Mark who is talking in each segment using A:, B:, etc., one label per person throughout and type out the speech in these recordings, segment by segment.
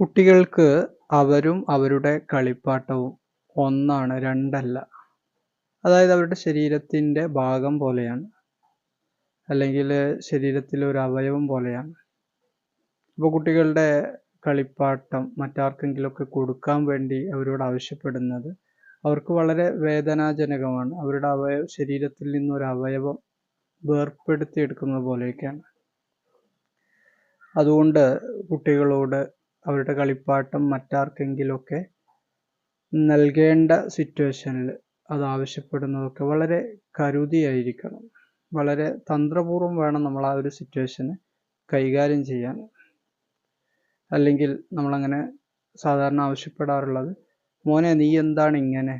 A: കുട്ടികൾക്ക് അവരും അവരുടെ കളിപ്പാട്ടവും ഒന്നാണ് രണ്ടല്ല. അതായത് അവരുടെ ശരീരത്തിന്റെ ഭാഗം പോലെയാണ്. അല്ലെങ്കിൽ ശരീരത്തിലെ ഒരു അവയവം പോലെയാണ്. അപ്പോൾ കുട്ടികളുടെ കളിപ്പാട്ടം മറ്റാർക്കെങ്കിലുമൊക്കെ കൊടുക്കാൻ വേണ്ടി അവരോട് ആവശ്യപ്പെടുന്നത് അവർക്ക് വളരെ വേദനാജനകമാണ്. അവരുടെ അവയവ ശരീരത്തിൽ നിന്നൊരു അവയവം വേർപ്പെടുത്തിയെടുക്കുന്നത് പോലെയൊക്കെയാണ്. അതുകൊണ്ട് കുട്ടികളോട് അവരുടെ കളിപ്പാട്ടം മറ്റാർക്കെങ്കിലുമൊക്കെ നൽകേണ്ട സിറ്റുവേഷനിൽ അത് ആവശ്യപ്പെടുന്നതൊക്കെ വളരെ കരുതിയായിരിക്കണം. വളരെ തന്ത്രപൂർവം വേണം നമ്മൾ ആ ഒരു സിറ്റുവേഷന് കൈകാര്യം ചെയ്യാൻ. അല്ലെങ്കിൽ നമ്മളങ്ങനെ സാധാരണ ആവശ്യപ്പെടാറുള്ളത് മോനെ നീ എന്താണ് ഇങ്ങനെ?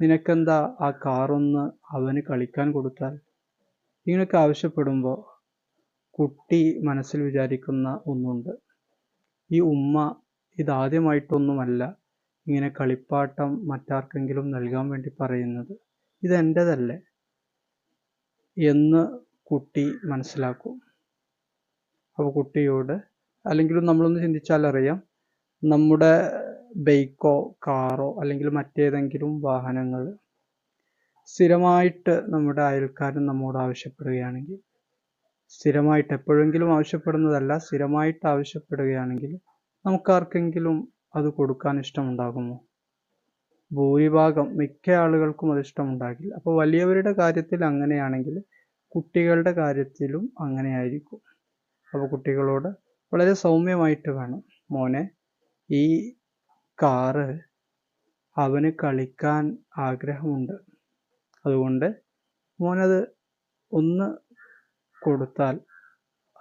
A: നിനക്കെന്താ ആ കാറൊന്ന് അവന് കളിക്കാൻ കൊടുത്താൽ? ഇങ്ങനെയൊക്കെ ആവശ്യപ്പെടുമ്പോൾ കുട്ടി മനസ്സിൽ വിചാരിക്കുന്ന ഒന്നുണ്ട്. ഈ ഉമ്മ ഇതാദ്യമായിട്ടൊന്നുമല്ല ഇങ്ങനെ കളിപ്പാട്ടം മറ്റാർക്കെങ്കിലും നൽകാൻ വേണ്ടി പറയുന്നത്. ഇതെന്റെതല്ലേ? എന്ന് കുട്ടി മനസ്സിലാക്കും. അപ്പോൾ കുട്ടിയോട് അല്ലെങ്കിൽ നമ്മളൊന്ന് ചിന്തിച്ചാൽ അറിയാം നമ്മുടെ ബൈക്കോ കാറോ അല്ലെങ്കിൽ മറ്റേതെങ്കിലും വാഹനങ്ങൾ സ്ഥിരമായിട്ട് നമ്മുടെ അയൽക്കാരൻ നമ്മോട് ആവശ്യപ്പെടുകയാണെങ്കിൽ സ്ഥിരമായിട്ട് എപ്പോഴെങ്കിലും ആവശ്യപ്പെടുന്നതല്ല സ്ഥിരമായിട്ട് ആവശ്യപ്പെടുകയാണെങ്കിൽ നമുക്കാർക്കെങ്കിലും അത് കൊടുക്കാൻ ഇഷ്ടമുണ്ടാകുമോ? ഭൂരിഭാഗം മിക്ക ആളുകൾക്കും അത് ഇഷ്ടമുണ്ടാകില്ല. അപ്പോൾ വലിയവരുടെ കാര്യത്തിൽ അങ്ങനെയാണെങ്കിൽ കുട്ടികളുടെ കാര്യത്തിലും അങ്ങനെയായിരിക്കും. അപ്പോൾ കുട്ടികളോട് വളരെ സൗമ്യമായിട്ട് വേണം. മോനെ ഈ കാറ് അവന് കളിക്കാൻ ആഗ്രഹമുണ്ട്. അതുകൊണ്ട് മോനത് ഒന്ന് കൊടുത്താൽ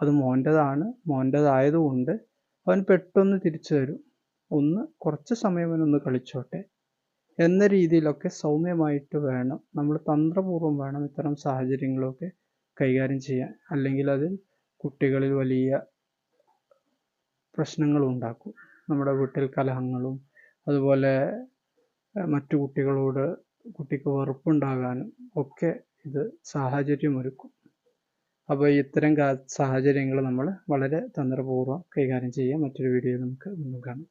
A: അത് മോന്റെതാണ്. മോന്റെതായതുകൊണ്ട് അവൻ പെട്ടെന്ന് തിരിച്ചു തരും ഒന്ന് കുറച്ച് സമയം അവനൊന്ന് കളിച്ചോട്ടെ. എന്ന രീതിയിലൊക്കെ സൗമ്യമായിട്ട് വേണം. നമ്മൾ തന്ത്രപൂർവം വേണം ഇത്തരം സാഹചര്യങ്ങളൊക്കെ കൈകാര്യം ചെയ്യാൻ. അല്ലെങ്കിൽ അതിൽ കുട്ടികളിൽ വലിയ പ്രശ്നങ്ങൾ ഉണ്ടാക്കും. നമ്മുടെ വീട്ടിൽ കലഹങ്ങളും അതുപോലെ മറ്റു കുട്ടികളോട് കുട്ടിക്ക് വെറുപ്പുണ്ടാകാനും ഒക്കെ ഇത് സാഹചര്യമൊരുക്കും. അപ്പോൾ ഇത്തരം സാഹചര്യങ്ങൾ നമ്മൾ വളരെ തന്ത്രപൂർവം കൈകാര്യം ചെയ്യാം. മറ്റൊരു വീഡിയോയിൽ നമുക്ക് വീണ്ടും കാണാം.